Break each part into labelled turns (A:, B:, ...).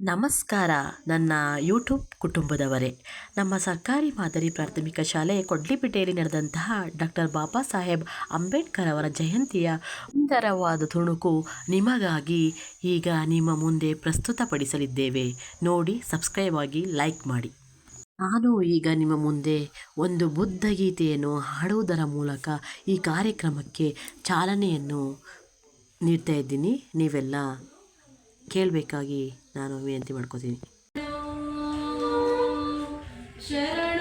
A: ನಮಸ್ಕಾರ. ನನ್ನ ಯೂಟ್ಯೂಬ್ ಕುಟುಂಬದವರೇ. ನಮ್ಮ ಸರ್ಕಾರಿ ಮಾದರಿ ಪ್ರಾಥಮಿಕ ಶಾಲೆ ಕೊಡ್ಲಿಪೇಟೆಯಲ್ಲಿ ನಡೆದಂತಹ ಡಾಕ್ಟರ್ ಬಾಬಾ ಸಾಹೇಬ್ ಅಂಬೇಡ್ಕರ್ ಅವರ ಜಯಂತಿಯ ಸುಂದರವಾದ ತುಣುಕು ನಿಮಗಾಗಿ ಈಗ ನಿಮ್ಮ ಮುಂದೆ ಪ್ರಸ್ತುತಪಡಿಸಲಿದ್ದೇವೆ. ನೋಡಿ, ಸಬ್ಸ್ಕ್ರೈಬ್ ಆಗಿ ಲೈಕ್ ಮಾಡಿ. ನಾನು ಈಗ ನಿಮ್ಮ ಮುಂದೆ ಒಂದು ಬುದ್ಧ ಗೀತೆಯನ್ನು ಹಾಡುವುದರ ಮೂಲಕ ಈ ಕಾರ್ಯಕ್ರಮಕ್ಕೆ ಚಾಲನೆಯನ್ನು ನೀಡ್ತಾ ಇದ್ದೀನಿ. ನೀವೆಲ್ಲ ಕೇಳಬೇಕಾಗಿ ನಾನು ವಿನಂತಿ ಮಾಡ್ಕೋತೀನಿ.
B: ಶರಣ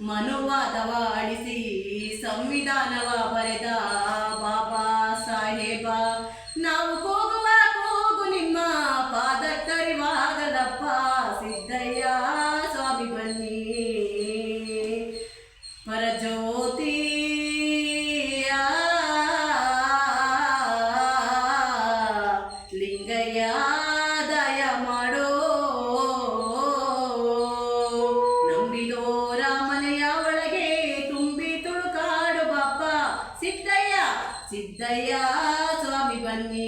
B: ಮನೋವಾದವ ಅಳಿಸಿ ಸಂವಿಧಾನವ ಬನ್ನಿ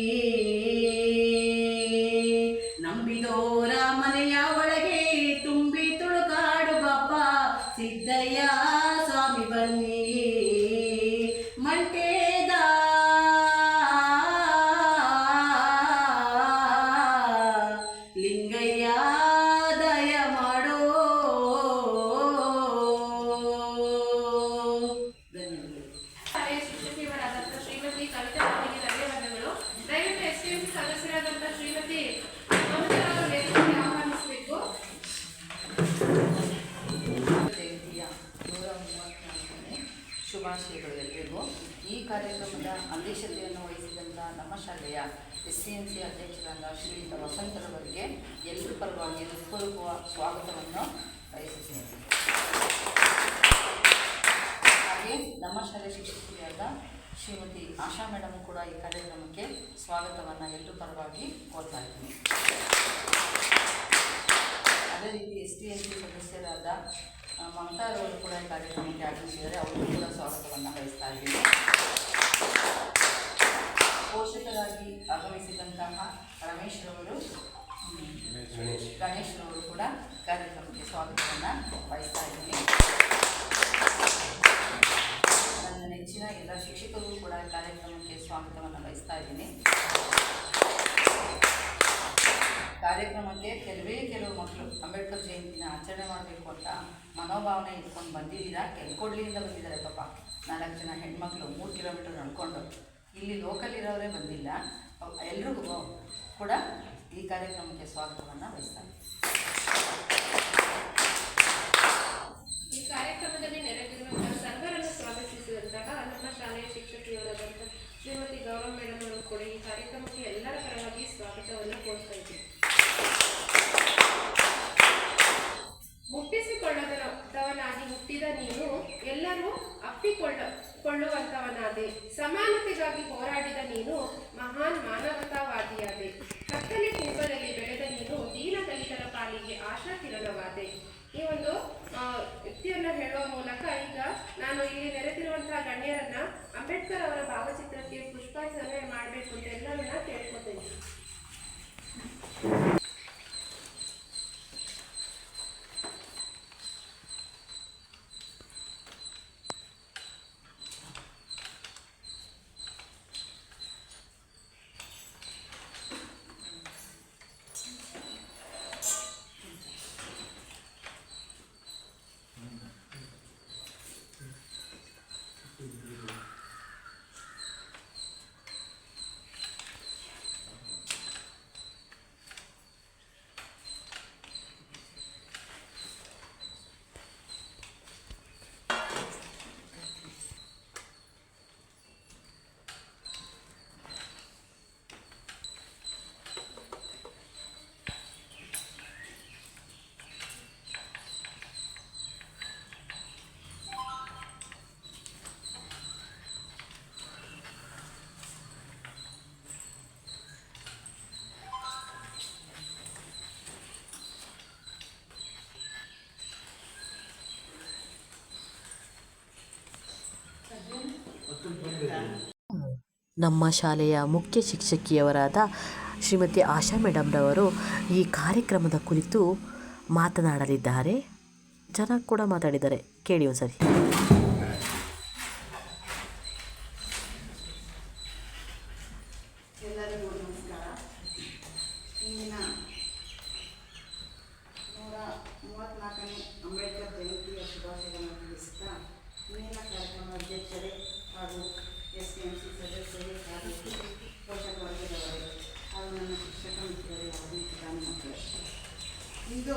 C: ವಸಂತರವರಿಗೆ ಎಲ್ಲರ ಪರವಾಗಿ ಹೃತ್ಪೂರ್ವಕ ಸ್ವಾಗತವನ್ನು ಬಯಸುತ್ತೇನೆ. ಹಾಗೆ ನಮ್ಮ ಶಾಲೆ ಶಿಕ್ಷಕಿಯಾದ ಶ್ರೀಮತಿ ಆಶಾ ಮೇಡಮ್ ಕೂಡ ಈ ಕಾರ್ಯಕ್ರಮಕ್ಕೆ ಸ್ವಾಗತವನ್ನು ಎಲ್ಲರ ಪರವಾಗಿ ಕೋರ್ತಾ ಇದ್ದೀನಿ. ಅದೇ ರೀತಿ ಎಸ್ ಟಿ ಎಸ್ ಸಿ ಸದಸ್ಯರಾದ ಮಮತಾ ಮಮತಾರವರು ಕೂಡ ಈ ಕಾರ್ಯಕ್ರಮಕ್ಕೆ ಆಗಮಿಸಿದರೆ ಅವರು ಕೂಡ ಸ್ವಾಗತವನ್ನು ಬಯಸ್ತಾ ಇದ್ದೀನಿ. ಪೋಷಕರಾಗಿ ಆಗಮಿಸಿದಂತಹ ರಮೇಶ್ ರವರು ಗಣೇಶ್. ರವರು ಕೂಡ ಕಾರ್ಯಕ್ರಮಕ್ಕೆ ಸ್ವಾಗತವನ್ನು ಬಯಸ್ತಾ ಇದ್ದೀನಿ. ನನ್ನ ನೆಚ್ಚಿನ ಎಲ್ಲ ಶಿಕ್ಷಕರು ಕೂಡ ಕಾರ್ಯಕ್ರಮಕ್ಕೆ ಸ್ವಾಗತವನ್ನು ಬಯಸ್ತಾ ಇದ್ದೀನಿ. ಕಾರ್ಯಕ್ರಮಕ್ಕೆ ಕೆಲವೇ ಕೆಲವು ಮಕ್ಕಳು ಅಂಬೇಡ್ಕರ್ ಜಯಂತಿನ ಆಚರಣೆ ಮಾಡಬೇಕು ಅಂತ ಮನೋಭಾವನೆ ಇಟ್ಕೊಂಡು ಬಂದಿದ್ದೀರಾ? ಕೆಲ್ಕೊಡ್ಲಿಯಿಂದ ಬಂದಿದ್ದಾರೆ ಪಾಪ. ನಾಲ್ಕು ಜನ ಹೆಣ್ಮಕ್ಳು ಮೂರು ಕಿಲೋಮೀಟರ್ ನಡ್ಕೊಂಡು. ಇಲ್ಲಿ ಲೋಕಲ್ ಇರೋರೇ ಬಂದಿಲ್ಲ. ಎಲ್ರಿಗೂ ಕೂಡ ಈ ಕಾರ್ಯಕ್ರಮಕ್ಕೆ ಸ್ವಾಗತವನ್ನು ವಹಿಸ್ತಾರೆ.
D: ಈ ಕಾರ್ಯಕ್ರಮದಲ್ಲಿ ನೆರೆದಿರುವಂತಹ ಸರ್ವರನ್ನು ಸ್ವಾಗತಿಸಿದಂತಹ ನಮ್ಮ ಶಾಲೆಯ ಶಿಕ್ಷಕಿಯವರಾದಂತಹ ಶ್ರೀಮತಿ ಗೌರವ ಮೇಡಮ್ ಅವರು ಕೂಡ ಈ ಕಾರ್ಯಕ್ರಮಕ್ಕೆ ಎಲ್ಲರ ಪರವಾಗಿ ಸ್ವಾಗತವನ್ನು ಕೋರ್ತಾ ಮುಟ್ಟಿಸಿಕೊಳ್ಳದವನಾಗಿ ಹುಟ್ಟಿದ ನೀನು ಎಲ್ಲರೂ ಅಪ್ಪಿಕೊಳ್ಳ ಕೊಳ್ಳುವಂತವನಾದೆ ಸಮಾನತೆಗಾಗಿ ಹೋರಾಡಿದ ನೀನು ಮಹಾನ್ ಮಾನವತಾವಾದಿಯಾದೆ. ಕತ್ತಲೆ ಕೂಗದಲ್ಲಿ ಬೆಳೆದ ನೀನು ದೀನ ದಲಿತರ ಪಾಲಿಗೆ ಆಶಾ ಕಿರಣವಾದೆ ಈ ಒಂದು ವ್ಯಕ್ತಿಯನ್ನ ಯುಕ್ತಿಯನ್ನ ಹೇಳುವ ಮೂಲಕ ಈಗ ನಾನು ಇಲ್ಲಿ ನೆರೆದಿರುವಂತಹ ಗಣ್ಯರನ್ನ ಅಂಬೇಡ್ಕರ್ ಅವರ ಭಾವಚಿತ್ರಕ್ಕೆ ಪುಷ್ಪಾರ್ಚನೆ ಮಾಡಬೇಕು ಅಂತ ಎಲ್ಲರನ್ನ ಕೇಳ್ಕೊತೇನೆ.
A: ನಮ್ಮ ಶಾಲೆಯ ಮುಖ್ಯ ಶಿಕ್ಷಕಿಯವರಾದ ಶ್ರೀಮತಿ ಆಶಾ ಮೇಡಮ್ರವರು ಈ ಕಾರ್ಯಕ್ರಮದ ಕುರಿತು ಮಾತನಾಡಲಿದ್ದಾರೆ. ಜನ ಕೂಡ ಮಾತಾಡಿದ್ದಾರೆ. ಕೇಳಿ ಒಂದ್ಸರಿ.
E: ಎಲ್ಲರಿಗೂ ನಮಸ್ಕಾರ ಇಂದಿನ ನೂರ ಮೂವತ್ತ್ನಾಲ್ಕನೇ ಅಂಬೇಡ್ಕರ್ ಜಯಂತಿಯ ಶುಭಾಶಯಗಳನ್ನು ತಿಳಿಸುತ್ತಾ ಇಂದಿನ ಕಾರ್ಯಕ್ರಮ ಅಧ್ಯಕ್ಷರೇ ಹಾಗೂ ಎಸ್ ಸಿ ಎಂ ಸಿ ಸದಸ್ಯರು ಹಾಗೂ ಪೋಷಕ ವರ್ಗದವರು ಹಾಗೂ ನನ್ನ ಶಿಕ್ಷಕ ಮಿತ್ರರು ಹಾಗೂ ಗ್ರಾಮ ಮಕ್ಕಳು ಇಂದು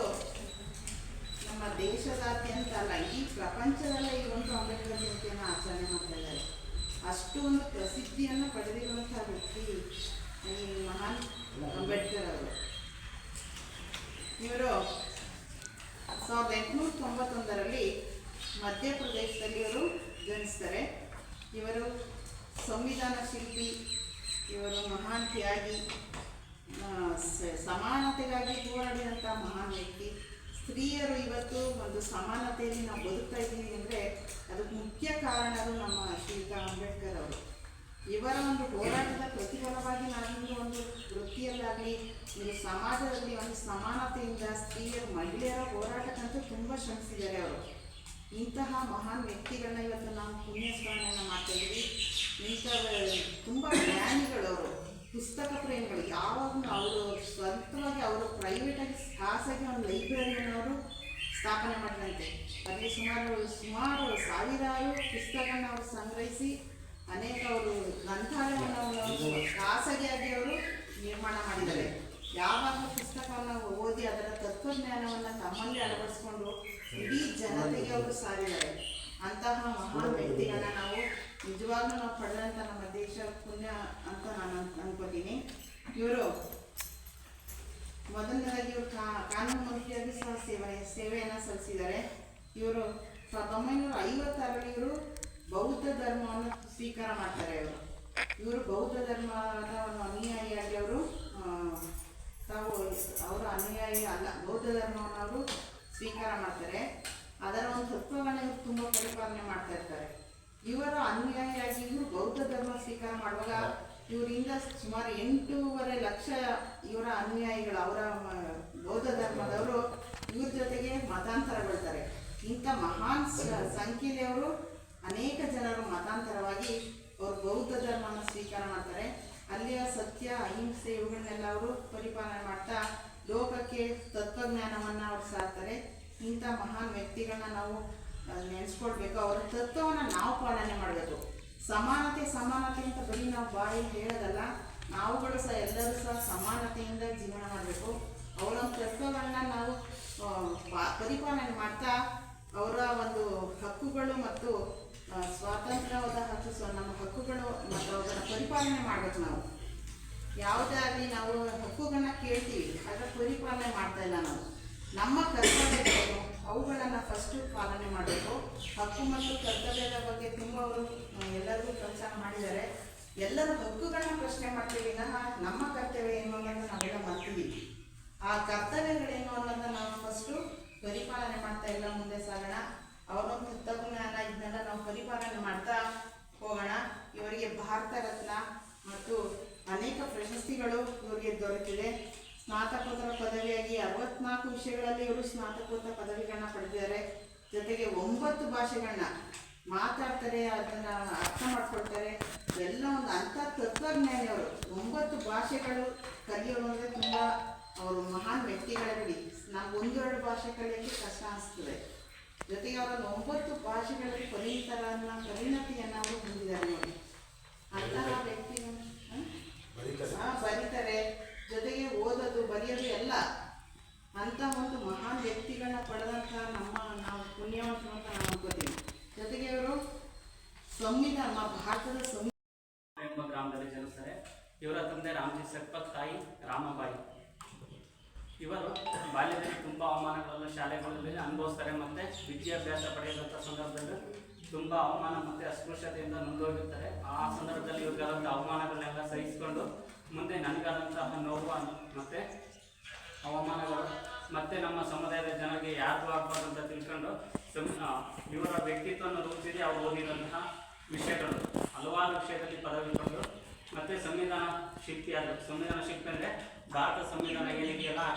E: ನಮ್ಮ ದೇಶದಾದ್ಯಂತ ಅಲ್ಲ, ಈ ಪ್ರಪಂಚದಲ್ಲೇ ಈ ಒಂದು ಅಂಬೇಡ್ಕರ್ ಜಯಂತಿಯನ್ನು ಆಚರಣೆ ಮಾಡ್ತಾ ಇದ್ದಾರೆ. ಅಷ್ಟು ಪ್ರಸಿದ್ಧಿಯನ್ನು ಪಡೆದಿರುವಂತಹ ವ್ಯಕ್ತಿ ಈ ಮಹಾನ್ ಅಂಬೇಡ್ಕರ್ ಅವರು. ಇವರು ಸಾವಿರದ ಎಂಟುನೂರ ತೊಂಬತ್ತೊಂದರಲ್ಲಿ ಮಧ್ಯಪ್ರದೇಶದಲ್ಲಿ ಅವರು ಜನಿಸ್ತಾರೆ. ಇವರು ಸಂವಿಧಾನ ಶಿಲ್ಪಿ, ಇವರು ಮಹಾನ್ ತ್ಯಾಗಿ ಸಮಾನತೆಗಾಗಿ ಹೋರಾಡಿದಂಥ ಮಹಾನ್ ವ್ಯಕ್ತಿ. ಸ್ತ್ರೀಯರು ಇವತ್ತು ಒಂದು ಸಮಾನತೆಯಲ್ಲಿ ನಾವು ಬದುಕ್ತಾ ಇದ್ದೀವಿ ಅಂದರೆ ಅದಕ್ಕೆ ಮುಖ್ಯ ಕಾರಣರು ನಮ್ಮ ಶ್ರೀಯುತ ಅಂಬೇಡ್ಕರ್ ಅವರು. ಇವರ ಒಂದು ಹೋರಾಟದ ಪ್ರತಿಫಲವಾಗಿ ನಾವಿಂದು ಒಂದು ವೃತ್ತಿಯಲ್ಲಾಗಲಿ, ಒಂದು ಸಮಾಜದಲ್ಲಿ ಒಂದು ಸಮಾನತೆಯಿಂದ ಸ್ತ್ರೀಯರು, ಮಹಿಳೆಯರ ಹೋರಾಟಕ್ಕಂತೂ ತುಂಬ ಶ್ರಮಿಸಿದ್ದಾರೆ ಅವರು. ಇಂತಹ ಮಹಾನ್ ವ್ಯಕ್ತಿಗಳನ್ನ ಇವತ್ತು ನಾವು ಪುಣ್ಯಸ್ಮರಣೆಯನ್ನು ಮಾಡ್ತಾ ಇದ್ದೀವಿ. ಇಂಥ ತುಂಬ ಜ್ಞಾನಿಗಳು ಅವರು. ಪುಸ್ತಕ ಪ್ರೇಮಿಗಳು. ಯಾವಾಗಲೂ ಅವರು ಸ್ವಂತವಾಗಿ ಅವರು ಪ್ರೈವೇಟಾಗಿ ಖಾಸಗಿ ಒಂದು ಲೈಬ್ರರಿಯನ್ನು ಅವರು ಸ್ಥಾಪನೆ ಮಾಡಿದಂತೆ. ಅಲ್ಲಿ ಸುಮಾರು ಸುಮಾರು ಸಾವಿರಾರು ಪುಸ್ತಕಗಳನ್ನ ಅವರು ಸಂಗ್ರಹಿಸಿ ಅನೇಕ ಅವರು ಗ್ರಂಥಾಲಯವನ್ನು ಖಾಸಗಿಯಾಗಿ ಅವರು ನಿರ್ಮಾಣ ಮಾಡಿದ್ದಾರೆ. ಯಾವಾಗ ಪುಸ್ತಕವನ್ನು ಓದಿ ಅದರ ತತ್ವಜ್ಞಾನವನ್ನು ತಮ್ಮಲ್ಲಿ ಅಳವಡಿಸ್ಕೊಂಡು ಇಡೀ ಜನತೆಗೆ ಅವರು ಸಾರಿದ್ದಾರೆ. ಅಂತಹ ಮಹಾನ್ ವ್ಯಕ್ತಿಗಳನ್ನ ನಾವು ನಿಜವಾಗ್ಲೂ ನಾವು ಪಡೆದಂಥ ನಮ್ಮ ದೇಶ ಪುಣ್ಯ ಅಂತ ನಾನು ಅನ್- ಅನ್ಕೋತೀನಿ. ಇವರು ಮೊದಲನೇದಾಗಿ ಇವರು ಕಾನೂನು ಮಂತ್ರಿಯಾಗಿ ಸಹ ಸೇವೆ, ಸೇವೆಯನ್ನು ಸಲ್ಲಿಸಿದ್ದಾರೆ. ಇವರು ಸಾವಿರದ ಒಂಬೈನೂರ ಐವತ್ತಾರರಲ್ಲಿ ಇವರು ಬೌದ್ಧ ಧರ್ಮವನ್ನು ಸ್ವೀಕಾರ ಮಾಡ್ತಾರೆ ಇವರು. ಇವರು ಬೌದ್ಧ ಧರ್ಮದ ಒಂದು ಅನುಯಾಯಿಯಾಗಿ ಅವರು ತಾವು ಅವರ ಅನುಯಾಯಿ ಅಲ್ಲ, ಬೌದ್ಧ ಧರ್ಮವನ್ನು ಅವರು ಸ್ವೀಕಾರ ಮಾಡ್ತಾರೆ. ಅದರ ಒಂದು ತತ್ವಗಳನ್ನ ಇವರು ತುಂಬ ಪರಿಪಾಲನೆ ಮಾಡ್ತಾ ಇರ್ತಾರೆ. ಇವರ ಅನುಯಾಯಿಯಾಗಿ ಇವರು ಬೌದ್ಧ ಧರ್ಮ ಸ್ವೀಕಾರ ಮಾಡುವಾಗ ಇವರಿಂದ ಸುಮಾರು ಎಂಟೂವರೆ ಲಕ್ಷ ಇವರ ಅನುಯಾಯಿಗಳು, ಅವರ ಬೌದ್ಧ ಧರ್ಮದವರು ಇವ್ರ ಜೊತೆಗೆ ಮತಾಂತರಗೊಳ್ತಾರೆ. ಇಂಥ ಮಹಾನ್ ಸಂಖ್ಯೆಯವರು ಅನೇಕ ಜನರು ಮತಾಂತರವಾಗಿ ಅವರು ಬೌದ್ಧ ಧರ್ಮನ ಸ್ವೀಕಾರ ಮಾಡ್ತಾರೆ. ಅಲ್ಲಿಯ ಸತ್ಯ, ಅಹಿಂಸೆ ಇವುಗಳನ್ನೆಲ್ಲ ಅವರು ಪರಿಪಾಲನೆ ಮಾಡ್ತಾ ಲೋಕಕ್ಕೆ ತತ್ವಜ್ಞಾನವನ್ನು ಅವ್ರು ಸಾರ್ತಾರೆ ಇಂಥ ಮಹಾನ್ ವ್ಯಕ್ತಿಗಳನ್ನ ನಾವು ನೆನೆಸ್ಕೊಳ್ಬೇಕು ಅವರ ತತ್ವವನ್ನು ನಾವು ಪಾಲನೆ ಮಾಡಬೇಕು. ಸಮಾನತೆ ಸಮಾನತೆ ಅಂತ ಬರೀ ನಾವು ಬಾಯಿ ಹೇಳೋದಲ್ಲ ನಾವುಗಳು ಸಹ ಎಲ್ಲರೂ ಸಹ ಸಮಾನತೆಯಿಂದ ಜೀವನ ಮಾಡಬೇಕು. ಅವರ ತತ್ವಗಳನ್ನ ನಾವು ಪರಿಪಾಲನೆ ಮಾಡ್ತಾ ಅವರ ಒಂದು ಹಕ್ಕುಗಳು ಮತ್ತು ಸ್ವಾತಂತ್ರ್ಯವಾದ ಹಕ್ಕು ನಮ್ಮ ಹಕ್ಕುಗಳು ಮತ್ತು ಅದನ್ನು ಪರಿಪಾಲನೆ ಮಾಡಬೇಕು ನಾವು. ಯಾವುದೇ ಆಗಲಿ ನಾವು ಹಕ್ಕುಗಳನ್ನ ಕೇಳ್ತೀವಿ ಅದರ ಪರಿಪಾಲನೆ ಮಾಡ್ತಾ ಇಲ್ಲ ನಾವು. ನಮ್ಮ ಕರ್ತವ್ಯಗಳು, ಅವುಗಳನ್ನು ಫಸ್ಟು ಪಾಲನೆ ಮಾಡಬೇಕು. ಹಕ್ಕು ಮತ್ತು ಕರ್ತವ್ಯದ ಬಗ್ಗೆ ತುಂಬ ಅವರು ಎಲ್ಲರಿಗೂ ಕೆಲಸ ಮಾಡಿದ್ದಾರೆ. ಎಲ್ಲರೂ ಹಕ್ಕುಗಳನ್ನ ಪ್ರಶ್ನೆ ಮಾಡ್ತೀವಿ, ವಿನಃ ನಮ್ಮ ಕರ್ತವ್ಯ ಏನು ಅನ್ನೋದನ್ನು ನಾವೆಲ್ಲ ಮಾಡ್ತೀವಿ ಆ ಕರ್ತವ್ಯಗಳೇನು ಅನ್ನೋದನ್ನ ನಾವು ಫಸ್ಟು ಪರಿಪಾಲನೆ ಮಾಡ್ತಾ ಇಲ್ಲ ಮುಂದೆ ಸಾಗೋಣ. ಅವರೊಂದು ತತ್ವಜ್ಞಾನ ಇದನ್ನೆಲ್ಲ ನಾವು ಪರಿಪಾಲನೆ ಮಾಡ್ತಾ ಹೋಗೋಣ. ಇವರಿಗೆ ಭಾರತ ರತ್ನ ಮತ್ತು ಅನೇಕ ಪ್ರಶಸ್ತಿಗಳು ಇವರಿಗೆ ದೊರೆತಿದೆ ಸ್ನಾತಕೋತ್ತರ ಪದವಿಯಾಗಿ ಅರವತ್ನಾಲ್ಕು ವಿಷಯಗಳಲ್ಲಿ ಇವರು ಸ್ನಾತಕೋತ್ತರ ಪದವಿಗಳನ್ನ ಪಡೆದಿದ್ದಾರೆ. ಜೊತೆಗೆ ಒಂಬತ್ತು ಭಾಷೆಗಳನ್ನ ಮಾತಾಡ್ತಾರೆ, ಅದನ್ನ ಅರ್ಥ ಮಾಡ್ಕೊಳ್ತಾರೆ. ಎಲ್ಲ ಒಂದು ಅಂಥ ತತ್ವಜ್ಞಾನಿ ಅವರು. ಒಂಬತ್ತು ಭಾಷೆಗಳು ಕಲಿಯೋರು ಅಂದರೆ ತುಂಬ ಅವರು ಮಹಾನ್ ವ್ಯಕ್ತಿಗಳಲ್ಲಿ ನಾವು ಒಂದೆರಡು ಭಾಷೆ ಕಲಿಯೋಕ್ಕೆ ಕಷ್ಟ ಅನಿಸ್ತದೆ. ಜೊತೆಗೆ ಅವರನ್ನು ಒಂಬತ್ತು ಭಾಷೆಗಳಲ್ಲಿ ಪರಿಣಿತರನ್ನ, ಪರಿಣತಿಯನ್ನು ಅವರು ಹೊಂದಿದ್ದಾರೆ ನೋಡಿ. ಅಂತಹ ವ್ಯಕ್ತಿಗಳು ಹ? ಬರೀತಾರೆ. ಜೊತೆಗೆ ಓದೋದು ಬರೆಯೋದು ಎಲ್ಲ ಅಂತ ಒಂದು ಮಹಾನ್ ವ್ಯಕ್ತಿಗಳನ್ನ ಪಡೆದಂಥ ನಮ್ಮ ನಾವು ಪುಣ್ಯವಂತರು ಅಂತ ನಾವು ಅನ್ಕೋತೀವಿ ಜೊತೆಗೆ ಅವರು ಸಂವಿಧಾನ ನಮ್ಮ ಭಾರತದ ಸಂವಿಧಾನ.
F: ಎಂಬ ಗ್ರಾಮದಲ್ಲಿ ಜನಿಸ್ತಾರೆ. ಇವರ ತಂದೆ ರಾಮಜಿ ಸೆಪ್ಪತ್ ತಾಯಿ ರಾಮಬಾಯಿ. ಇವರು ಬಾಲ್ಯದಲ್ಲಿ ತುಂಬ ಅವಮಾನಗಳನ್ನು ಶಾಲೆಗಳಲ್ಲಿ ಅನುಭವಿಸ್ತಾರೆ ಮತ್ತೆ ವಿದ್ಯಾಭ್ಯಾಸ ಪಡೆಯುವಂಥ ಸಂದರ್ಭದಲ್ಲಿ ತುಂಬ ಅವಮಾನ ಮತ್ತು ಅಸ್ಪೃಶ್ಯತೆಯಿಂದ ನೊಂದೋಗಿರ್ತಾರೆ. ಆ ಸಂದರ್ಭದಲ್ಲಿ ಇವ್ರಿಗಾದಂಥ ಅವಮಾನಗಳನ್ನೆಲ್ಲ ಸಹಿಸಿಕೊಂಡು ಮುಂದೆ ನನಗಾದಂತಹ ನೋವು ಮತ್ತು ಅವಮಾನಗಳು ಮತ್ತೆ ನಮ್ಮ ಸಮುದಾಯದ ಜನರಿಗೆ ಯಾರಿಗೂ ಆಗ್ಬಾರ್ದು ಅಂತ ತಿಳ್ಕೊಂಡು ಇವರ ವ್ಯಕ್ತಿತ್ವವನ್ನು ರೂಪಿಸಿ ಅವರು ಓದಿದಂತಹ ವಿಷಯಗಳು, ಹಲವಾರು ವಿಷಯದಲ್ಲಿ ಪದವಿ ಪಡೆದು ಮತ್ತೆ ಸಂವಿಧಾನ ಶಿಲ್ಪಿಯಾದರು ಸಂವಿಧಾನ ಶಿಲ್ಪಿ ಅಂದರೆ ಭಾರತ ಸಂವಿಧಾನ ಏನಿದೆಯಲ್ಲ ಆ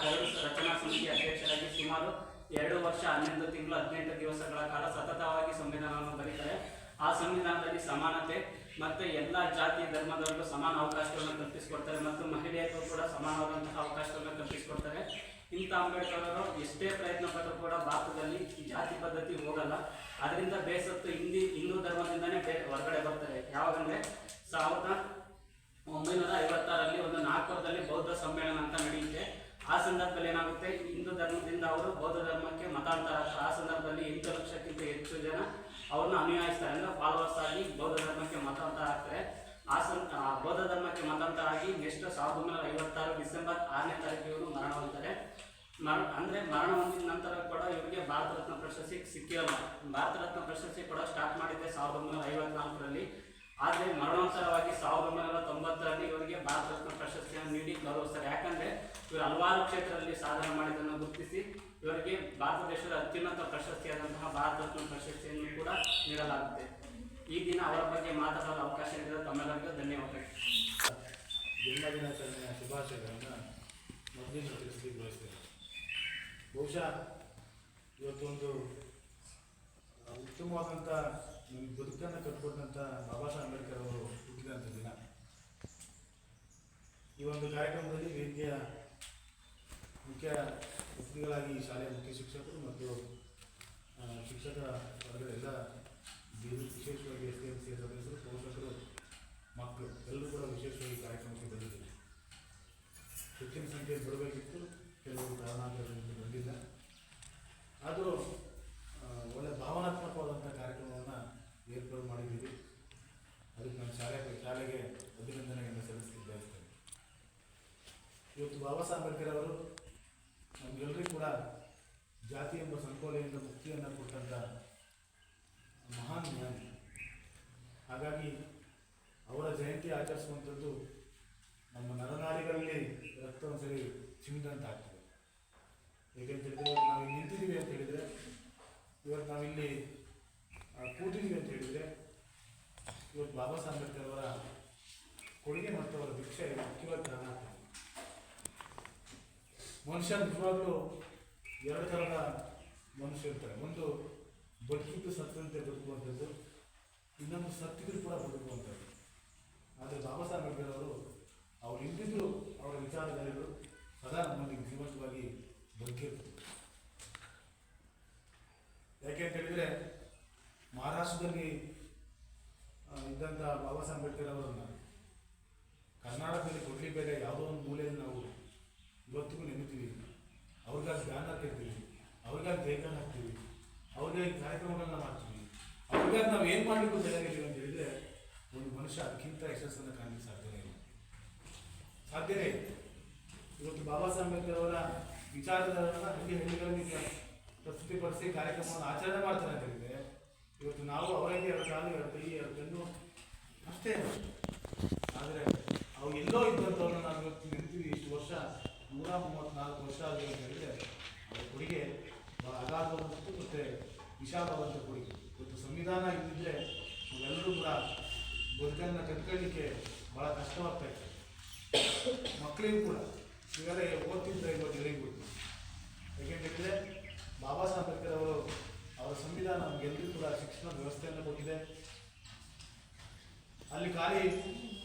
F: ರಚನಾ ಸಮಿತಿ ಅಧ್ಯಕ್ಷರಾಗಿ ಸುಮಾರು ಎರಡು ವರ್ಷ, ಹನ್ನೊಂದು ತಿಂಗಳು, ಹದಿನೆಂಟು ದಿವಸಗಳ ಕಾಲ ಸತತವಾಗಿ ಸಂವಿಧಾನವನ್ನು ಬರೀತಾರೆ. ಆ ಸಂವಿಧಾನದಲ್ಲಿ ಸಮಾನತೆ ಮತ್ತೆ ಎಲ್ಲ ಜಾತಿ ಧರ್ಮದವರಿಗೂ ಸಮಾನ ಅವಕಾಶಗಳನ್ನು ಕಲ್ಪಿಸಿಕೊಡ್ತಾರೆ ಮತ್ತು ಮಹಿಳೆಯರಿಗೂ ಕೂಡ ಸಮಾನವಾದಂತಹ ಅವಕಾಶಗಳನ್ನು ಕಲ್ಪಿಸಿಕೊಡ್ತಾರೆ. ಇಂಥ ಅಂಬೇಡ್ಕರ್ ಅವರು ಎಷ್ಟೇ ಪ್ರಯತ್ನ ಪಟ್ಟರು ಕೂಡ ಭಾರತದಲ್ಲಿ ಜಾತಿ ಪದ್ಧತಿ ಹೋಗಲ್ಲ. ಅದರಿಂದ ಬೇಸತ್ತು ಹಿಂದಿ, ಹಿಂದೂ ಧರ್ಮದಿಂದನೇ ಬೇ, ಹೊರಗಡೆ ಬರ್ತಾರೆ. ಯಾವಾಗಂದ್ರೆ ಸಾವಿರದ ಒಂಬೈನೂರ ಐವತ್ತಾರಲ್ಲಿ ಒಂದು ನಾಗ್ಪುರದಲ್ಲಿ ಬೌದ್ಧ ಸಮ್ಮೇಳನ ಅಂತ ನಡೆಯುತ್ತೆ. ಆ ಸಂದರ್ಭದಲ್ಲಿ ಏನಾಗುತ್ತೆ? ಹಿಂದೂ ಧರ್ಮದಿಂದ ಅವರು ಬೌದ್ಧ ಧರ್ಮಕ್ಕೆ ಮತಾಂತರ. ಆ ಸಂದರ್ಭದಲ್ಲಿ ಎಂಟು ಲಕ್ಷಕ್ಕಿಂತ ಹೆಚ್ಚು ಜನ ಅವ್ರನ್ನ ಅನುಯಾಯಿಸ್ತಾರೆ. ಅಂದ್ರೆ ಫಾಲೋವರ್ಸ್ ಆಗಿ ಬೌದ್ಧ ಧರ್ಮಕ್ಕೆ ಮತಾಂತರ ಆಗ್ತಾರೆ. ಆ ಸಂ ಬೌದ್ಧ ಧರ್ಮಕ್ಕೆ ಮತಾಂತರ ಆಗಿ ನೆಕ್ಸ್ಟ್ ಸಾವಿರದ ಒಂಬೈನೂರ ಐವತ್ತಾರು ಡಿಸೆಂಬರ್ ಆರನೇ ತಾರೀಕು ಇವರು ಮರಣ ಹೊಂದ್ತಾರೆ. ಮರ, ಅಂದರೆ ಮರಣ ಹೊಂದಿದ ನಂತರ ಕೂಡ ಇವರಿಗೆ ಭಾರತ ರತ್ನ ಪ್ರಶಸ್ತಿ ಸಿಕ್ಕಿರಲ್ಲ ಭಾರತ ರತ್ನ ಪ್ರಶಸ್ತಿ ಕೂಡ ಸ್ಟಾರ್ಟ್ ಮಾಡಿದ್ದೆ ಸಾವಿರದ ಒಂಬೈನೂರ ಐವತ್ನಾಲ್ಕರಲ್ಲಿ. ಆದರೆ ಮರಣೋತ್ತರವಾಗಿ ಸಾವಿರದ ಒಂಬೈನೂರ ತೊಂಬತ್ತರಲ್ಲಿ ಇವರಿಗೆ ಭಾರತ ರತ್ನ ಪ್ರಶಸ್ತಿಯನ್ನು ನೀಡಿ ಗೌರವಿಸ್ತಾರೆ. ಯಾಕಂದರೆ ಇವರು ಹಲವಾರು ಕ್ಷೇತ್ರದಲ್ಲಿ ಸಾಧನೆ ಮಾಡಿದ್ದನ್ನು ಗುರುತಿಸಿ ಇವರಿಗೆ ಭಾರತ ದೇಶದ ಅತ್ಯುನ್ನತ ಪ್ರಶಸ್ತಿಯಾದಂತಹ ಭಾರತ ರತ್ನ ಪ್ರಶಸ್ತಿಯನ್ನು ಕೂಡ ನೀಡಲಾಗುತ್ತೆ. ಈ ದಿನ ಅವರ ಬಗ್ಗೆ ಮಾತಾಡಲು ಅವಕಾಶ ನೀಡಿದ ತಮ್ಮೆಲ್ಲರಿಗೂ ಧನ್ಯವಾದಗಳು.
G: ಜನ್ಮದಿನಾಚರಣೆಯ ಶುಭಾಶಯಗಳನ್ನು ಮೊದಲಿನ ತಿಳಿಸಿ ಬಯಸ್ತೇನೆ ಬಹುಶಃ ಇವತ್ತೊಂದು ಉತ್ತಮವಾದಂಥ ನಮಗೆ ಬದುಕನ್ನು ಕಟ್ಕೊಟ್ಟಂಥ ಬಾಬಾ ಸಾಹೇಬ್ ಅಂಬೇಡ್ಕರ್ ಅವರು ಹುಟ್ಟಿದಂಥ ದಿನ. ಈ ಒಂದು ಕಾರ್ಯಕ್ರಮದಲ್ಲಿ ವೇದಿಕೆಯ ಮುಖ್ಯ ಈ ಶಾಲೆಯ ಮುಖ್ಯ ಶಿಕ್ಷಕರು ಮತ್ತು ಶಿಕ್ಷಕ ವರ್ಗದ ಎಲ್ಲ ಬಿ- ವಿಶೇಷವಾಗಿ ಎಸ್ ಡಿ ಎಂ ಸಿ ಸದಸ್ಯರು ಪೋಷಕರು ಮಕ್ಕಳು ಎಲ್ಲರೂ ಕೂಡ ವಿಶೇಷವಾಗಿ ಕಾರ್ಯಕ್ರಮಕ್ಕೆ ಬಂದಿದ್ದಾರೆ ಹೆಚ್ಚಿನ ಸಂಖ್ಯೆಯಲ್ಲಿ ಬರಬೇಕಿತ್ತು ಕೆಲವರು ಕಾರಣಾಂತರದಿಂದ ಬಂದಿಲ್ಲ ಆದರೂ ಆ, ಒಳ್ಳೆ ಭಾವನಾತ್ಮಕವಾದಂಥ ಕಾರ್ಯಕ್ರಮವನ್ನು ಇವತ್ತು ಬಾಬಾ ಸಾಹೇಬ್ ಅವರು ನಮಗೆಲ್ಲರಿಗೂ ಕೂಡ ಜಾತಿ ಎಂಬ ಸಂಕೋಲೆಯಿಂದ ಮುಕ್ತಿಯನ್ನು ಕೊಟ್ಟಂಥ ಮಹಾನ್ ಜ್ಞಾನಿ ಹಾಗಾಗಿ ಅವರ ಜಯಂತಿ ಆಚರಿಸುವಂಥದ್ದು ನಮ್ಮ ನರನಾಡಿಗಳಲ್ಲಿ ರಕ್ತವನ್ನು ಸರಿ ಚಿಮ್ಮಿದಂತಾಗ್ತದೆ. ಏಕೆಂತ ಹೇಳಿದ್ರೆ ಇವತ್ತು ನಾವು ನಿಂತಿದ್ದೀವಿ ಅಂತ ಹೇಳಿದರೆ ಇವತ್ತು ನಾವಿಲ್ಲಿ ಕೂತಿದ್ದೀವಿ ಅಂತ ಹೇಳಿದರೆ ಇವತ್ತು ಬಾಬಾ ಸಾಹೇಬ್ ಅಂಬೇಡ್ಕರ್ ಅವರ ಕೊಡುಗೆ ಮತ್ತು ಅವರ ಭಿಕ್ಷೆ ಮುಖ್ಯವಾಗಿ ಕಾರಣ ಆಗ್ತದೆ. ಮನುಷ್ಯ ನಿಜವಾಗ್ಲೂ ಎರಡು ಥರದ ಮನುಷ್ಯ ಇರ್ತಾರೆ. ಒಂದು ಬದುಕಿದ್ದು ಸತ್ತಂತೆ ಬದುಕುವಂಥದ್ದು, ಇನ್ನೊಂದು ಸತ್ತಿದ್ರು ಕೂಡ ಬದುಕುವಂಥದ್ದು. ಆದರೆ ಬಾಬಾ ಸಾಹೇಬ್ ಅಂಬೇಡ್ಕರ್ ಅವರು ಇದ್ದಿದ್ದು ಅವರ ವಿಚಾರಧಾರೆಗಳು ಸದಾ ನಮ್ಮಲ್ಲಿ ಜೀವಂತವಾಗಿ ಬದುಕಿರ್ತದೆ. ಯಾಕೆ ಅಂತ ಹೇಳಿದರೆ, ಮಹಾರಾಷ್ಟ್ರದಲ್ಲಿ ಇದ್ದಂಥ ಬಾಬಾ ಸಾಹೇಬ್ ಅಂಬೇಡ್ಕರ್ ಅವರನ್ನು ಕರ್ನಾಟಕದಲ್ಲಿ ಕೊಡ್ಲಿಬೇರೆ ಯಾವುದೋ ಒಂದು ಮೂಲೆಯನ್ನು ನಾವು ಇವತ್ತಿಗೂ ನೆನೀತೀವಿ ಅವ್ರಿಗಾಗಿ ಧ್ಯಾನ ಹಾಕಿರ್ತೀವಿ. ಅವ್ರಿಗಾಗಿ ದೇಹ ಹಾಕ್ತೀವಿ. ಅವ್ರಿಗಾಗಿ ಕಾರ್ಯಕ್ರಮಗಳನ್ನ ಮಾಡ್ತೀವಿ. ಅವ್ರಿಗಾಗಿ ನಾವು ಏನು ಮಾಡಬೇಕು ಬೆಳಗ್ಗೆ ಅಂತ ಹೇಳಿದ್ರೆ, ಒಂದು ಮನುಷ್ಯ ಅದಕ್ಕಿಂತ ಯಶಸ್ಸನ್ನು ಕಾಣಲಿಕ್ಕೆ ಸಾಧ್ಯನೇ ಇಲ್ಲ. ಸಾಧ್ಯನೇ. ಇವತ್ತು ಬಾಬಾ ಸಾಹೇಬ್ ಅಂಬೇಡ್ಕರ್ ಅವರ ವಿಚಾರಧಾರನ್ನ ಹಳ್ಳಿ ಹಳ್ಳಿಗಳಲ್ಲಿ ಪ್ರಸ್ತುತಿಪಡಿಸಿ ಕಾರ್ಯಕ್ರಮವನ್ನು ಆಚರಣೆ ಮಾಡ್ತಾರೆ ಅಂತ ಹೇಳಿದ್ರೆ, ಇವತ್ತು ನಾವು ಅವರಿಗೆ ಎರಡು ಕಾಲು, ಎರಡು ಕೈ, ಎರಡು ಅಷ್ಟೇ ಆದರೆ ಅವು ಎಲ್ಲೋ ಇದ್ದಂಥವ್ರನ್ನ ನಾವು ಇವತ್ತು ನೂರ ಮೂವತ್ತ್ನಾಲ್ಕು ವರ್ಷ ಆಗಿದೆ ಅಂತ ಹೇಳಿದರೆ ಅವರ ಕೊಡುಗೆ ಅಗಾಧವಂತೂ ಮತ್ತು ವಿಶಾಲವಾದಂಥ ಕೊಡುಗೆ. ಇವತ್ತು ಸಂವಿಧಾನ ಇದ್ದಿದ್ರೆ ನಾವೆಲ್ಲರೂ ಕೂಡ ಬದುಕನ್ನು ಕಟ್ಕೊಳ್ಳಿಕ್ಕೆ ಭಾಳ ಕಷ್ಟವಾಗ್ತಾ ಇತ್ತು. ಮಕ್ಕಳಿಗೂ ಕೂಡ ಇವೆಲ್ಲ ಓದ್ತಿದ್ರೆ ಇವತ್ತು ಹೇಳಿಬಿಟ್ಟು ಯಾಕೆಂತಂದರೆ ಬಾಬಾ ಸಾಹೇಬ್ ಅಂಬೇಡ್ಕರ್ ಅವರು ಅವರ ಸಂವಿಧಾನ ನಮಗೆಲ್ಲರಿಗೂ ಕೂಡ ಶಿಕ್ಷಣ ವ್ಯವಸ್ಥೆಯನ್ನು ಕೊಟ್ಟಿದೆ. ಅಲ್ಲಿ ಖಾಲಿ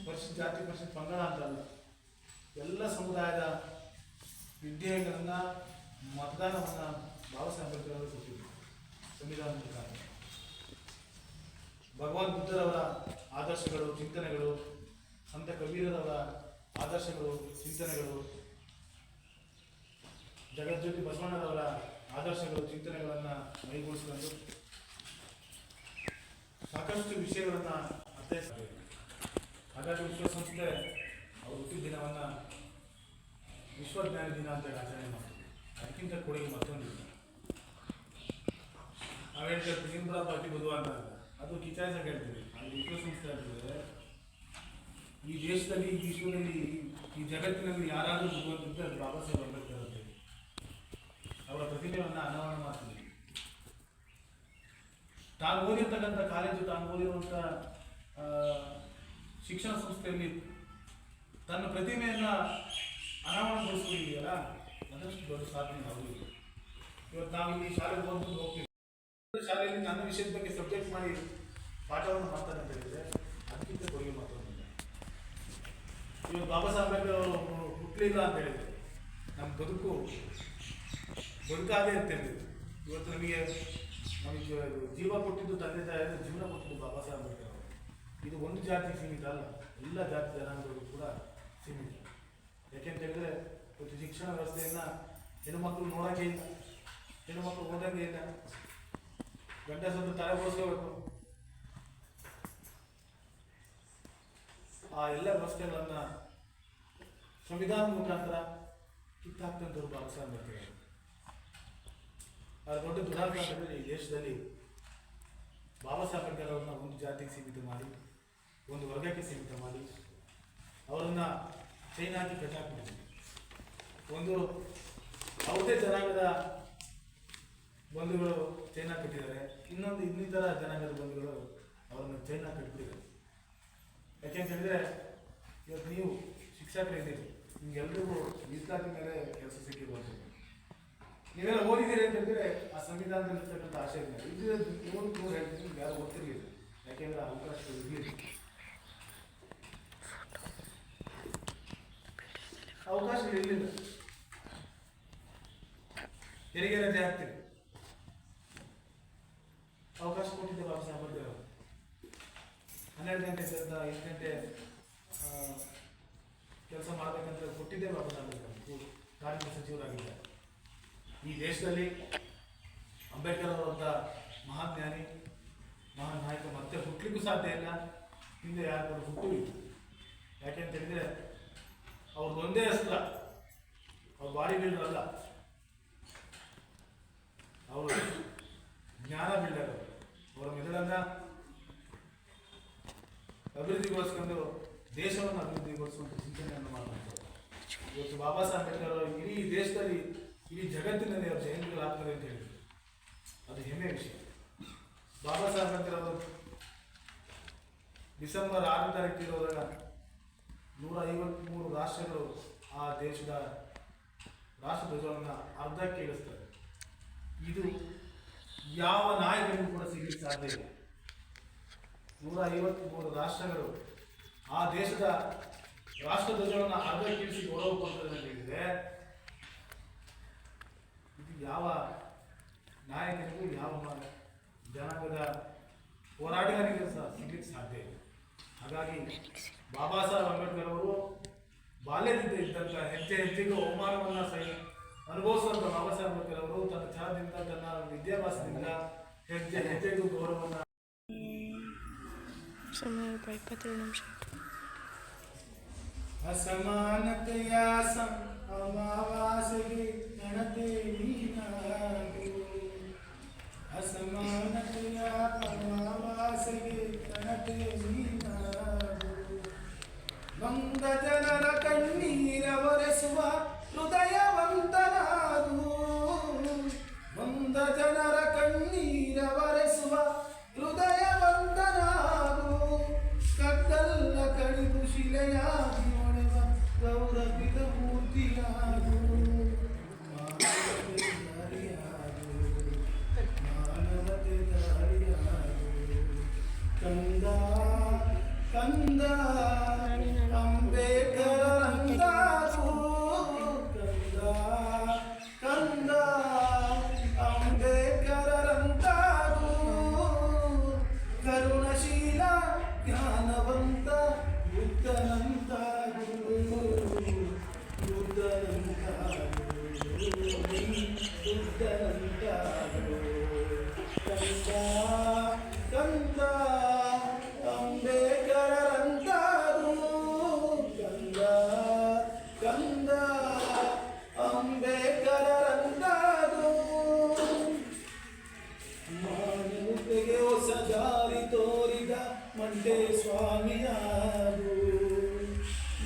G: ಪರಿಷತ್ ಜಾತಿ ಪರಿಷತ್ ಪಂಗಡ ಅಂತಲ್ಲ, ಎಲ್ಲ ಸಮುದಾಯದ ವಿದ್ಯೆಗಳನ್ನು ಮತದಾನವನ್ನು ಬಾಬಾ ಸಾಹೇಬ್ ಕೊಟ್ಟಿದ್ದರು ಅವರು ಕೊಟ್ಟಿದ್ರು ಸಂವಿಧಾನ ಮುಖಾಂತರ ಭಗವಾನ್ ಬುದ್ಧರವರ ಆದರ್ಶಗಳು, ಚಿಂತನೆಗಳು, ಸಂತ ಕಬೀರರವರ ಆದರ್ಶಗಳು, ಚಿಂತನೆಗಳು, ಜಗಜ್ಯೋತಿ ಬಸವಣ್ಣರವರ ಆದರ್ಶಗಳು, ಚಿಂತನೆಗಳನ್ನು ಮೈಗೂಡಿಸಿಕೊಂಡು ಸಾಕಷ್ಟು ವಿಷಯಗಳನ್ನು ಅರ್ಥೈಸಬೇಕು ಹಾಗಾಗಿ ವಿಶ್ವಸಂಸ್ಥೆ ಅವರು ಹುಟ್ಟಿದ ದಿನವನ್ನು ವಿಶ್ವಜ್ಞಾನ ದಿನ ಅಂತ ಹೇಳಿ ಆಚರಣೆ ಮಾಡ್ತೀವಿ ಅದಕ್ಕಿಂತ ಕೊಡುಗೆ ಮತ್ತೊಂದು ನಾವು ಹೇಳ್ತೇವೆ ಪ್ರಿಯಂಬರ ಪಾಟಿ ಬದುವ ಅಂತ. ಅದು ಕಿಚಾಯಿಸಾಗಿ ಹೇಳ್ತೀವಿ ಅಲ್ಲಿ ವಿಶ್ವಸಂಸ್ಥೆ ಆಗ್ತದೆ ಈ ದೇಶದಲ್ಲಿ ಈ ವಿಶ್ವದಲ್ಲಿ ಈ ಜಗತ್ತಿನಲ್ಲಿ ಯಾರಾದರೂ ಬದುಕುವಂತಿದ್ದರೆ ಅದು ಬಾಬಾ ಸಾಹೇಬ್ ಅವರ ಪ್ರತಿಮೆಯನ್ನು ಅನಾವರಣ ಮಾಡ್ತೀವಿ ತಾನು ಓದಿರ್ತಕ್ಕಂಥ ಕಾಲೇಜು ತಾನು ಓದಿರುವಂಥ ಶಿಕ್ಷಣ ಸಂಸ್ಥೆಯಲ್ಲಿ ತನ್ನ ಪ್ರತಿಮೆಯನ್ನು ಅನಾವರಣಗೊಳಿಸ್ಕೊಂಡಿದೆಯಲ್ಲ ಅದಷ್ಟು ದೊಡ್ಡ ಸಾಧನೆ ನಾವು ಇವತ್ತು ನಾವು ಇಲ್ಲಿ ಶಾಲೆಗೆ ಬಂದು ಹೋಗ್ತೀವಿ. ಶಾಲೆಯಲ್ಲಿ ನನ್ನ ವಿಷಯದ ಬಗ್ಗೆ ಸಬ್ಜೆಕ್ಟ್ ಮಾಡಿ ಪಾಠವನ್ನು ಮಾಡ್ತಾನೆ ಅಂತ ಹೇಳಿದರೆ ಅದಕ್ಕಿಂತ ಕೊಡುಗೆ ಮಾತ್ರ ಇವತ್ತು ಬಾಬಾ ಸಾಹೇಬ್ ಅಂಬೇಡ್ಕರ್ ಹುಟ್ಟಲಿಲ್ಲ ಅಂತ ಹೇಳಿದ್ರು. ನಮ್ಮ ಬದುಕು ಬದುಕಾಗೇ ಅಂತ ಹೇಳಿದ್ರು. ಇವತ್ತು ನಮಗೆ ನಮಗೆ ಜೀವ ಕೊಟ್ಟಿದ್ದು ತಂದೆ ತಾಯಿ ಜೀವನ ಕೊಟ್ಟಿದ್ದು ಬಾಬಾ ಸಾಹೇಬ್ ಅವರು. ಇದು ಒಂದು ಜಾತಿ ಸೀಮಿತ ಅಲ್ಲ. ಎಲ್ಲ ಜಾತಿ ಜನಾಂಗಗಳು ಕೂಡ ಸೀಮಿತ. ಯಾಕೆಂತ ಹೇಳಿದ್ರೆ ಇವತ್ತು ಶಿಕ್ಷಣ ವ್ಯವಸ್ಥೆಯನ್ನ ಹೆಣ್ಣುಮಕ್ಳು ನೋಡೋಕೆ ಇಲ್ಲ. ಹೆಣ್ಣುಮಕ್ಳು ಓದೋಂಗೆ ಇಲ್ಲ. ಗಂಡಸನ್ನು ತಲೆ ಬೋಳಿಸ್ಕೋಬೇಕು ಆ ಎಲ್ಲ ವ್ಯವಸ್ಥೆಗಳನ್ನ ಸಂವಿಧಾನ ಮುಖಾಂತರ ಕಿತ್ತಾಕ್ತಂಥವ್ರು ಪಾಕಿಸ್ತಾನ ಬರ್ತೀವಿ ಅದು ದೊಡ್ಡ ಅಂತಂದ್ರೆ ಈ ದೇಶದಲ್ಲಿ ಬಾಬಾ ಸಾಹೇಬ್ ಅಂಬೇಡ್ಕರ್ ಅವ್ರನ್ನ ಒಂದು ಜಾತಿಗೆ ಸೀಮಿತ ಮಾಡಿ, ಒಂದು ವರ್ಗಕ್ಕೆ ಸೀಮಿತ ಮಾಡಿ, ಅವರನ್ನ ಚೈನ್ ಹಾಕಿ ಕಟ್ಟಾಕ್ಬಿಟ್ಟಿದ್ವಿ ಒಂದು ಯಾವುದೇ ಜನಾಂಗದ ಬಂಧುಗಳು ಚೈನಾ ಕಟ್ಟಿದ್ದಾರೆ. ಇನ್ನೊಂದು ಇನ್ನಿತರ ಜನಾಂಗದ ಬಂಧುಗಳು ಅವರನ್ನು ಚೈನಾ ಕಟ್ಬಿಟ್ಟಿದ್ದಾರೆ ಯಾಕೆಂತ ಹೇಳಿದ್ರೆ, ಇವತ್ತು ನೀವು ಶಿಕ್ಷಕರಿದ್ದೀರಿ ನಿಮ್ಗೆಲ್ರಿಗೂ ಮೀಸಲಾತಿ ಮೇಲೆ ಕೆಲಸ ಸಿಕ್ಕಿರುವಂಥದ್ದು ನೀವೆಲ್ಲ ಓದಿದ್ದೀರಿ ಅಂತ ಹೇಳಿದ್ರೆ ಆ ಸಂವಿಧಾನದಲ್ಲಿರ್ತಕ್ಕಂಥ ಆಶಯ ಇದೆ ಇದು ನೂರು ಹೇಳ್ತೀನಿ ಯಾರು ಓದ್ತಿರ್ಲಿಲ್ಲ. ಯಾಕೆಂದ್ರೆ ಅವಕಾಶಗಳು ಇರಲಿಲ್ಲ. ಅವಕಾಶಗಳು ಇರಲಿಲ್ಲ. ತೆರಿಗೆ ರಜೆ ಹಾಕ್ತೀರಿ ಅವಕಾಶ ಕೊಟ್ಟಿದ್ದೆ ಸಾಹೇಬ್ ಅಂಬೇಡ್ಕರ್ ಹನ್ನೆರಡು ಗಂಟೆ ಎಂಟು ಗಂಟೆ ಕೆಲಸ ಮಾಡಬೇಕಂತ ಕೊಟ್ಟಿದ್ದೆ ಬಾಬಾ ಸಾಹೇಬ್ ಅಂಬೇಡ್ಕರ್ ಅವರು ಕಾರ್ಮಿಕ ಸಚಿವರಾಗಿದ್ದಾರೆ ಈ ದೇಶದಲ್ಲಿ ಅಂಬೇಡ್ಕರ್ ಅವರಂಥ ಮಹಾನ್ ಜ್ಞಾನಿ ಮಹಾನ್ ನಾಯಕ ಮತ್ತೆ ಹುಟ್ಟಲಿಕ್ಕೂ ಸಾಧ್ಯ ಇಲ್ಲ ಹಿಂದೆ ಯಾರು ಕೂಡ ಹುಟ್ಟುವಿಲ್ಲ ಯಾಕೆ ಅಂತ ಹೇಳಿದ್ರೆ ಅವ್ರದ್ದು ಒಂದೇ ಅಸ್ತ್ರ ಅವ್ರು ಬಾಡಿ ಬಿಲ್ಡರ್ ಅಲ್ಲ ಅವರು ಜ್ಞಾನ ಬಿಲ್ಡರ್ ಅವರ ಮೆದುಳನ್ನ ಅಭಿವೃದ್ಧಿಗೊಳಿಸ್ಕೊಂಡು ದೇಶವನ್ನು ಅಭಿವೃದ್ಧಿಗೊಳಿಸುವಂತ ಚಿಂತನೆಯನ್ನು ಮಾಡುವಂಥದ್ದು ಇವತ್ತು ಬಾಬಾ ಸಾಹೇಬ್ ಅಂಬೇಡ್ಕರ್ ಅವರು ಇಡೀ ದೇಶದಲ್ಲಿ, ಇಡೀ ಜಗತ್ತಿನಲ್ಲಿ ಅವ್ರ ಜಯಂತಿಗಳಾಗ್ತದೆ ಅಂತ ಹೇಳಿದ್ರು. ಅದು ಹೆಮ್ಮೆ ವಿಷಯ. ಬಾಬಾ ಸಾಹೇಬ್ ಅಂಬೇಡ್ಕರ್ ಅವರು ಡಿಸೆಂಬರ್ ಆರನೇ ತಾರೀಕು ಇರೋದಾಗ ನೂರ ಐವತ್ಮೂರು ರಾಷ್ಟ್ರಗಳು ಆ ದೇಶದ ರಾಷ್ಟ್ರ ಧ್ವಜವನ್ನು ಅರ್ಧಕ್ಕೆ ಇಳಿಸ್ತಾರೆ ಇದು ಯಾವ ನಾಯಕರಿಗೂ ಕೂಡ ಸಿಗಲಿಕ್ಕೆ ಸಾಧ್ಯ ಇಲ್ಲ. ನೂರ ಐವತ್ಮೂರು ರಾಷ್ಟ್ರಗಳು ಆ ದೇಶದ ರಾಷ್ಟ್ರ ಧ್ವಜವನ್ನು ಅರ್ಧ ಇಳಿಸಿ ಗೌರವ ಅಂತ ಇದು ಯಾವ ನಾಯಕನಿಗೂ ಯಾವ ಜನಾಂಗದ ಹೋರಾಟಗಾರಿಗೆ ಸಹ ಸಿಗ್ಲಿಕ್ಕೆ ಸಾಧ್ಯ ಇಲ್ಲ. ಹಾಗಾಗಿ ಬಾಬಾ ಸಾಹೇಬ್ ಅಂಬೇಡ್ಕರ್ ಅವರು ಬಾಲ್ಯದಿಂದ ಇದ್ದಂಥ ಹೆಜ್ಜೆ ಹೆಜ್ಜೆಗೂ ಅವಮಾನವನ್ನ ಸಹ ಅನುಭವಿಸುವಂಥ ಬಾಬಾ ಸಾಹೇಬ್ ಅಂಬೇಡ್ಕರ್ ಅವರು ತನ್ನ ಛಲದಿಂದ ತನ್ನ ವಿದ್ಯಾಭ್ಯಾಸದಿಂದ ಹೆಜ್ಜೆ ಹೆಜ್ಜೆಗೂ ಗೌರವವನ್ನು ಅಸಮಾನತೆಯ ಅಮಾವಾಸೆಗೆ ಗಣತೆ ನೀನಾಗು ಅಸಮಾನತೆಯ ಅಮಾವಾಸೆಗೆ ಗಣತೆ ನೀನಾಗು ನೊಂದ ಜನರ ಕಣ್ಣೀರ ಒರೆಸುವ ಹೃದಯವಂತನಾಗು ನೊಂದ ಜನರ ಕಣ್ಣೀರ ಒಡೆವ ಗೌರವಿತ ಮೂರ್ತಿಯಾಗು ಮಂಡೆ ಸ್ವಾಮಿಯಾರು.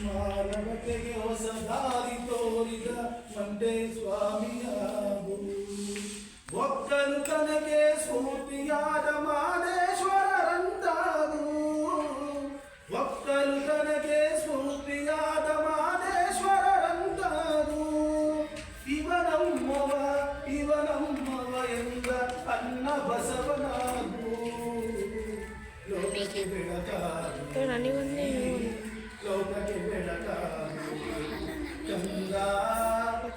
G: ಮಾನವತೆಗೆ ಹೊಸ ದಾರಿ ತೋರಿದ ಮಂಡೆ ಸ್ವಾಮಿಯಾರು. ಒಕ್ಕಲು ತನಗೆ ಸ್ಫೂರ್ತಿಯಾದ ಮಾದೇಶ್ವರರಂತಾರು. ಒಕ್ಕಲು ತನಗೆ ఇక్కడ అన్ని ఉంది లోపలికి వెళ్ళక కందా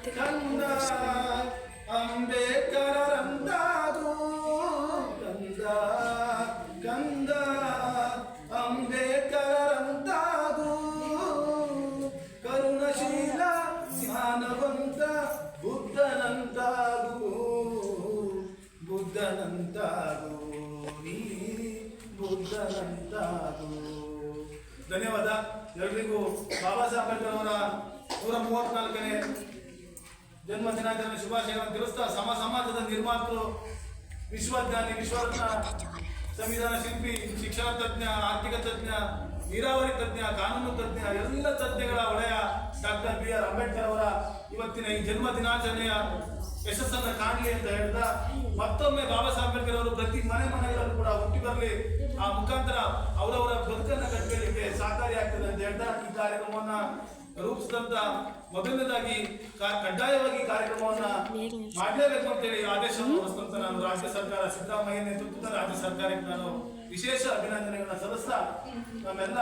G: కందా. ಧನ್ಯವಾದ. ಎಲ್ರಿಗೂ ಬಾಬಾ ಸಾಹೇಬ್ ಅಂಬೇಡ್ಕರ್ ಅವರ ನೂರ ಮೂವತ್ನಾಲ್ಕನೇ ಜನ್ಮ ದಿನಾಚರಣೆ ಶುಭಾಶಯಗಳನ್ನು ತಿಳಿಸ್ತಾ ಸಮ ಸಮಾಜದ ನಿರ್ಮಾತೃ ವಿಶ್ವಜ್ಞಾನಿ ವಿಶ್ವರತ್ನ ಸಂವಿಧಾನ ಶಿಲ್ಪಿ, ಶಿಕ್ಷಣ ತಜ್ಞ, ಆರ್ಥಿಕ ತಜ್ಞ, ನೀರಾವರಿ ತಜ್ಞ, ಕಾನೂನು ತಜ್ಞ, ಎಲ್ಲ ತಜ್ಞಗಳ ಒಡೆಯ ಡಾಕ್ಟರ್ ಬಿ ಆರ್ ಅಂಬೇಡ್ಕರ್ ಅವರ ಇವತ್ತಿನ ಈ ಜನ್ಮ ದಿನಾಚರಣೆಯ ಯಶಸ್ಸನ್ನ ಕಾಣಲಿ ಅಂತ ಹೇಳ್ತಾ ಮತ್ತೊಮ್ಮೆ ಬಾಬಾ ಸಾಹೇಬ್ ಅಂಬೇಡ್ಕರ್ ಅವರು ಪ್ರತಿ ಮನೆ ಮನೆಗಳಲ್ಲೂ ಕೂಡ ಹುಟ್ಟಿ ಬರಲಿ. ಆ ಮುಖಾಂತರ ಅವರವರ ಬದುಕನ್ನ ಕಟ್ಟಲಿಕ್ಕೆ ಸಹಕಾರಿಯಾಗ್ತದೆ ಅಂತ ಹೇಳ್ತಾ ಈ ಕಾರ್ಯಕ್ರಮವನ್ನ ರೂಪಿಸಿದಂತ ಮೊದಲನೇದಾಗಿ ಕಡ್ಡಾಯವಾಗಿ ಕಾರ್ಯಕ್ರಮವನ್ನ ಮಾಡಲೇಬೇಕು ಅಂತೇಳಿ ಆದೇಶವನ್ನು ಹೊರಡಿಸಿದಂತ ನಾನು ರಾಜ್ಯ ಸರ್ಕಾರ ಸಿದ್ದರಾಮಯ್ಯ ನೇತೃತ್ವದ ರಾಜ್ಯ ಸರ್ಕಾರಕ್ಕೆ ನಾನು ವಿಶೇಷ ಅಭಿನಂದನೆಗಳನ್ನ ಸಲ್ಲಿಸ್ತಾ ನಮ್ಮೆಲ್ಲ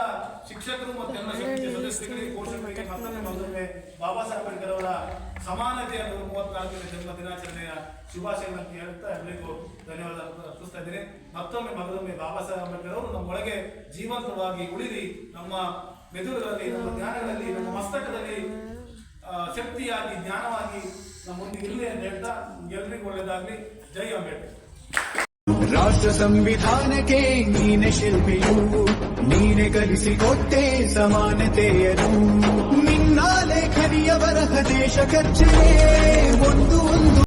G: ಶಿಕ್ಷಕರು ಮತ್ತು ಎಲ್ಲ ಶಕ್ತಿಯ ಸದಸ್ಯರಿಗೆ ಪೋಷಕರಿಗೆ ಮತ್ತೊಮ್ಮೆ ಬಾಬಾ ಸಾಹೇಬ್ ಅಂಬೇಡ್ಕರ್ ಅವರ ಸಮಾನತೆಯ ಮೂವತ್ನಾಲ್ಕನೇ ಜನ್ಮ ದಿನಾಚರಣೆಯ ಶುಭಾಶಯಗಳನ್ನು ಹೇಳ್ತಾ ಎಲ್ಲರಿಗೂ ಧನ್ಯವಾದ ಅರ್ಪಿಸ್ತಾ ಇದ್ದೀನಿ. ಮತ್ತೊಮ್ಮೆ ಮತ್ತೊಮ್ಮೆ ಬಾಬಾ ಸಾಹೇಬ್ ಅಂಬೇಡ್ಕರ್ ಅವರು ನಮ್ಮೊಳಗೆ ಜೀವಂತವಾಗಿ ಉಳಿದಿ ನಮ್ಮ ಮೆದುಳುಗಳಲ್ಲಿ ನಮ್ಮ ಜ್ಞಾನಗಳಲ್ಲಿ ನಮ್ಮ ಮಸ್ತಕದಲ್ಲಿ ಶಕ್ತಿಯಾಗಿ ಜ್ಞಾನವಾಗಿ ನಮ್ಮ ಮುಂದೆ ಇರಲಿ ಅಂತ ಹೇಳ್ತಾ ಎಲ್ರಿಗೂ ಒಳ್ಳೇದಾಗ್ಲಿ. ಜೈ ಅಂಬೇಡ್ಕರ್.
H: ರಾಷ್ಟ್ರ ಸಂವಿಧಾನಕ್ಕೆ ನೀನೆ ಶಿಲ್ಪಿಯು ನೀನೆ ಕಲಿಸಿಕೊಟ್ಟೆ ಸಮಾನತೆಯನ್ನು. ನಿನ್ನ ಲೇಖನಿಯ ಬರಹ ದೇಶ ಕಚ್ಚೆ ಒಂದು ಒಂದು